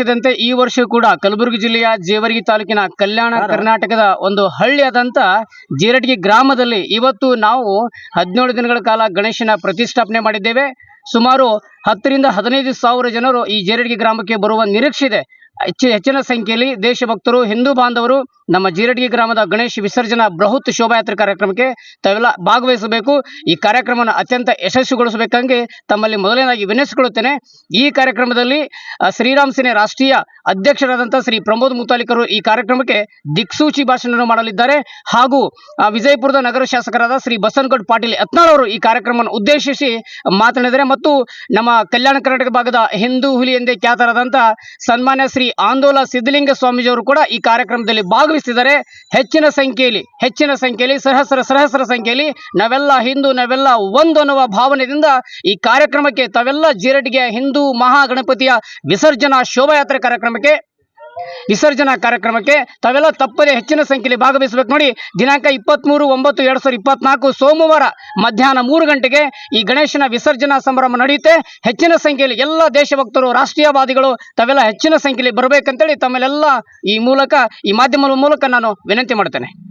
ವರ್ಷದಂತೆ ಈ ವರ್ಷ ಕೂಡ ಕಲಬುರಗಿ ಜಿಲ್ಲೆಯ ಜೇವರ್ಗಿ ತಾಲೂಕಿನ ಕಲ್ಯಾಣ ಕರ್ನಾಟಕದ ಒಂದು ಹಳ್ಳಿಯಾದಂಥ ಜೀರಟಗಿ ಗ್ರಾಮದಲ್ಲಿ ಇವತ್ತು ನಾವು ಹದಿನೇಳು ದಿನಗಳ ಕಾಲ ಗಣೇಶನ ಪ್ರತಿಷ್ಠಾಪನೆ ಮಾಡಿದ್ದೇವೆ. ಸುಮಾರು ಹತ್ತರಿಂದ ಹದಿನೈದು ಸಾವಿರ ಜನರು ಈ ಜೇರಡಿಗೆ ಗ್ರಾಮಕ್ಕೆ ಬರುವ ನಿರೀಕ್ಷೆ ಇದೆ. ಹೆಚ್ಚು ಹೆಚ್ಚಿನ ಸಂಖ್ಯೆಯಲ್ಲಿ ದೇಶಭಕ್ತರು, ಹಿಂದೂ ಬಾಂಧವರು, ನಮ್ಮ ಜೀರಟಗಿ ಗ್ರಾಮದ ಗಣೇಶ್ ವಿಸರ್ಜನಾ ಬೃಹತ್ ಶೋಭಾಯಾತ್ರೆ ಕಾರ್ಯಕ್ರಮಕ್ಕೆ ತಾವೆಲ್ಲ ಭಾಗವಹಿಸಬೇಕು. ಈ ಕಾರ್ಯಕ್ರಮವನ್ನು ಅತ್ಯಂತ ಯಶಸ್ವಿಗೊಳಿಸಬೇಕಂಗೆ ತಮ್ಮಲ್ಲಿ ಮೊದಲನೇದಾಗಿ ವಿನಂತಿಸಿಕೊಳ್ಳುತ್ತೇನೆ. ಈ ಕಾರ್ಯಕ್ರಮದಲ್ಲಿ ಶ್ರೀರಾಮ್ ಸೇನೆ ರಾಷ್ಟ್ರೀಯ ಅಧ್ಯಕ್ಷರಾದಂಥ ಶ್ರೀ ಪ್ರಮೋದ್ ಮುತಾಲಿಕರು ಈ ಕಾರ್ಯಕ್ರಮಕ್ಕೆ ದಿಕ್ಸೂಚಿ ಭಾಷಣ ಮಾಡಲಿದ್ದಾರೆ. ಹಾಗೂ ವಿಜಯಪುರದ ನಗರ ಶಾಸಕರಾದ ಶ್ರೀ ಬಸನಗೌಡ ಪಾಟೀಲ್ ಯತ್ನಾಳ್ ಅವರು ಈ ಕಾರ್ಯಕ್ರಮವನ್ನು ಉದ್ದೇಶಿಸಿ ಮಾತನಾಡಿದರೆ ಮತ್ತು ನಮ್ಮ ಕಲ್ಯಾಣ ಕರ್ನಾಟಕ ಭಾಗದ ಹಿಂದೂ ಹುಲಿ ಎಂದೇ ಖ್ಯಾತರಾದಂಥ ಸನ್ಮಾನ್ಯ ಶ್ರೀ ಆಂದೋಲ ಸಿದ್ದಲಿಂಗ ಸ್ವಾಮೀಜಿಯವರು ಕೂಡ ಈ ಕಾರ್ಯಕ್ರಮದಲ್ಲಿ ಭಾಗವಹಿಸಿದರೆ ಹೆಚ್ಚಿನ ಸಂಖ್ಯೆಯಲ್ಲಿ ಹೆಚ್ಚಿನ ಸಂಖ್ಯೆಯಲ್ಲಿ, ಸಹಸ್ರ ಸಹಸ್ರ ಸಂಖ್ಯೆಯಲ್ಲಿ ನಾವೆಲ್ಲ ಹಿಂದೂ, ನಾವೆಲ್ಲ ಒಂದು ಅನ್ನುವ ಭಾವನೆಯಿಂದ ಈ ಕಾರ್ಯಕ್ರಮಕ್ಕೆ ತಾವೆಲ್ಲ ಜೀರಟಿಗೆ ಹಿಂದೂ ಮಹಾಗಣಪತಿಯ ವಿಸರ್ಜನಾ ಶೋಭಾಯಾತ್ರೆ ಕಾರ್ಯಕ್ರಮಕ್ಕೆ ವಿಸರ್ಜನಾ ಕಾರ್ಯಕ್ರಮಕ್ಕೆ ತಾವೆಲ್ಲ ತಪ್ಪದೆ ಹೆಚ್ಚಿನ ಸಂಖ್ಯೆಯಲ್ಲಿ ಭಾಗವಹಿಸಬೇಕು ನೋಡಿ. ದಿನಾಂಕ ಇಪ್ಪತ್ತ್ಮೂರು ಒಂಬತ್ತು, ಎರಡ್ ಸಾವಿರದ ಇಪ್ಪತ್ನಾಲ್ಕು ಸೋಮವಾರ ಮಧ್ಯಾಹ್ನ ಮೂರು ಗಂಟೆಗೆ ಈ ಗಣೇಶನ ವಿಸರ್ಜನಾ ಸಂಭ್ರಮ ನಡೆಯುತ್ತೆ. ಹೆಚ್ಚಿನ ಸಂಖ್ಯೆಯಲ್ಲಿ ಎಲ್ಲ ದೇಶಭಕ್ತರು, ರಾಷ್ಟ್ರೀಯವಾದಿಗಳು ತಾವೆಲ್ಲ ಹೆಚ್ಚಿನ ಸಂಖ್ಯೆಯಲ್ಲಿ ಬರಬೇಕಂತೇಳಿ ತಮ್ಮಲ್ಲೆಲ್ಲ ಈ ಮೂಲಕ, ಈ ಮಾಧ್ಯಮದ ಮೂಲಕ ನಾನು ವಿನಂತಿ ಮಾಡ್ತೇನೆ.